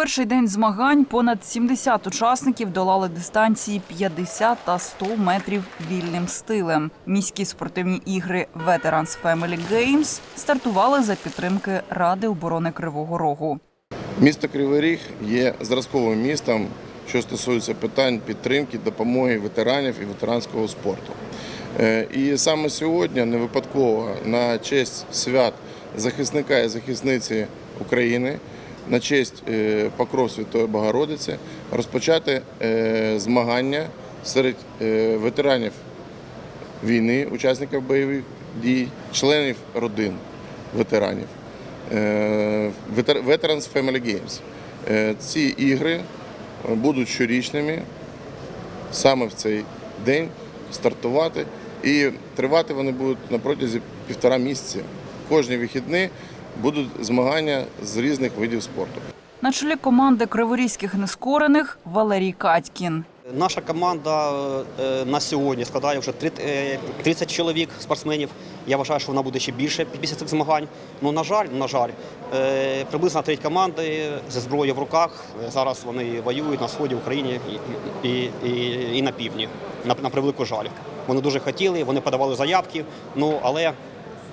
перший день змагань понад 70 учасників долали дистанції 50 та 100 метрів вільним стилем. Міські спортивні ігри Veterans Family Games стартували за підтримки Ради оборони Кривого Рогу. Місто Кривий Ріг є зразковим містом, що стосується питань підтримки, допомоги ветеранів і ветеранського спорту. Е, І саме сьогодні не випадково на честь свят захисника і захисниці України, на честь е, Покров Святої Богородиці розпочати е, змагання серед е, ветеранів війни, учасників бойових дій, членів родин ветеранів. Ветер- Veterans Family Games. Ці ігри будуть щорічними саме в цей день стартувати. І тривати вони будуть на протязі півтора місяця. Кожні вихідні будуть змагання з різних видів спорту. На чолі команди криворізьких нескорених Валерій Катькін. Наша команда е, на сьогодні складає вже три- е, 30 чоловік спортсменів. Я вважаю, що вона буде ще більше після цих змагань. Ну на жаль, на жаль, е, приблизно треть команди зі зброєю в руках. Зараз вони воюють на сході України і, і, і, і на півдні. На, на превелику жаль. Вони дуже хотіли, вони подавали заявки. Ну але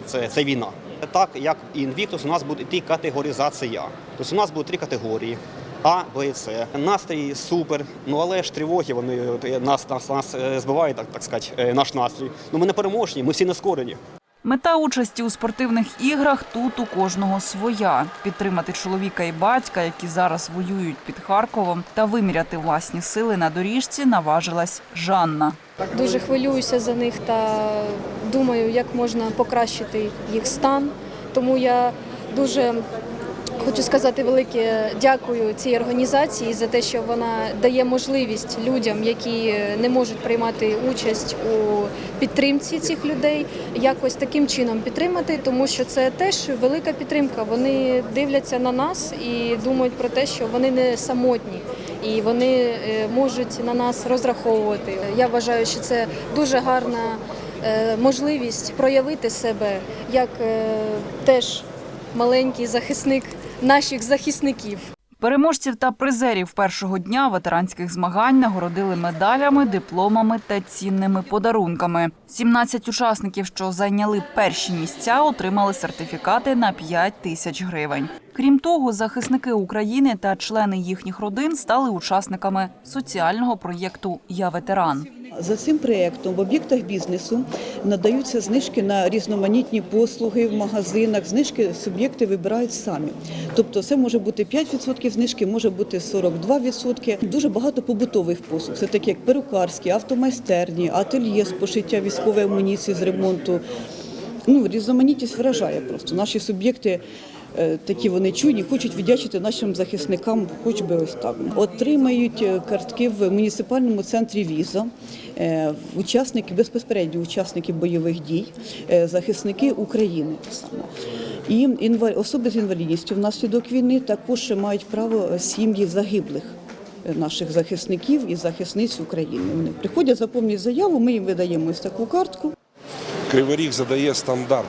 це, це війна. Так як і інвіктус, у нас буде йти категоризація. Тобто у нас буде три категорії. А, Б і С. Настрій супер. Ну але ж тривоги вони е, нас, нас, нас е, збивають, так, так сказати, е, наш настрій. Ну ми не переможні, ми всі не скорені. Мета участі у спортивних іграх тут у кожного своя: підтримати чоловіка і батька, які зараз воюють під Харковом, та виміряти власні сили на доріжці наважилась Жанна. Дуже хвилююся за них та думаю, як можна покращити їх стан. Тому я дуже хочу сказати велике дякую цій організації за те, що вона дає можливість людям, які не можуть приймати участь у підтримці цих людей, якось таким чином підтримати, тому що це теж велика підтримка. Вони дивляться на нас і думають про те, що вони не самотні і вони е, можуть на нас розраховувати. Я вважаю, що це дуже гарна е, можливість проявити себе як е, теж маленький захисник наших захисників. Переможців та призерів першого дня ветеранських змагань нагородили медалями, дипломами та цінними подарунками. 17 учасників, що зайняли перші місця, отримали сертифікати на 5 тисяч гривень. Крім того, захисники України та члени їхніх родин стали учасниками соціального проєкту Я ветеран. За цим проєктом в об'єктах бізнесу надаються знижки на різноманітні послуги в магазинах. Знижки суб'єкти вибирають самі. Тобто це може бути 5% знижки, може бути 42%. Дуже багато побутових послуг. Це такі як перукарські, автомайстерні, ательє з пошиття військової амуніції з ремонту. Ну, різноманітність вражає просто. Наші суб'єкти такі вони чуйні, хочуть віддячити нашим захисникам, хоч би ось так. Отримають е, картки в муніципальному центрі віза, е, учасники, безпосередньо учасники бойових дій, е, захисники України саме. І особи з інвалідністю внаслідок війни також мають право е, сім'ї загиблих е, наших захисників і захисниць України. Вони приходять, заповнюють заяву, ми їм видаємо ось таку картку. Кривий Ріг задає стандарт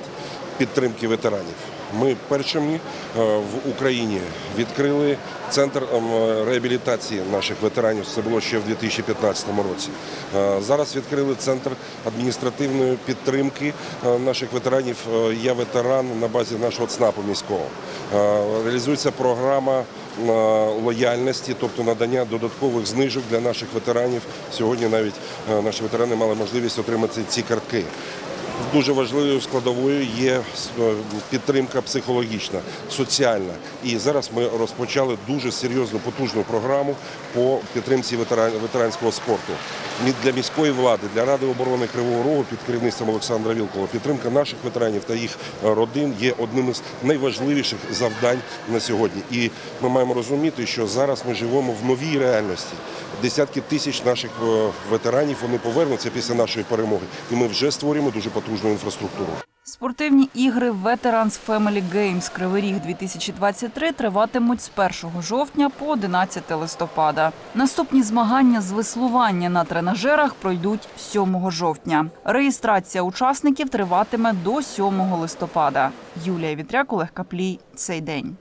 підтримки ветеранів. Ми першими е, в Україні відкрили центр ем, реабілітації наших ветеранів. Це було ще в 2015 році. Е, Зараз відкрили центр адміністративної підтримки е, наших ветеранів. Я ветеран на базі нашого ЦНАПу міського. Реалізується програма лояльності, тобто надання додаткових знижок для наших ветеранів. Сьогодні навіть наші ветерани мали можливість отримати ці картки. Дуже важливою складовою є е, підтримка психологічна, соціальна. І зараз ми розпочали дуже серйозну потужну програму по підтримці ветеранського спорту. Для міської влади, для Ради оборони Кривого Рогу під керівництвом Олександра Вілкова підтримка наших ветеранів та їх е, родин є одним із найважливіших завдань на сьогодні. І ми маємо розуміти, що зараз ми живемо в новій реальності. Десятки тисяч наших е, ветеранів вони повернуться після нашої перемоги, і ми вже створюємо дуже потужну інфраструктуру. Спортивні ігри Veterans Family Games Кривий Ріг 2023 триватимуть з 1 жовтня по 11 листопада. Наступні змагання з веслування на тренажерах пройдуть 7 жовтня. Реєстрація учасників триватиме до 7 листопада. Юлія Вітряк, Олег Каплій. Цей день.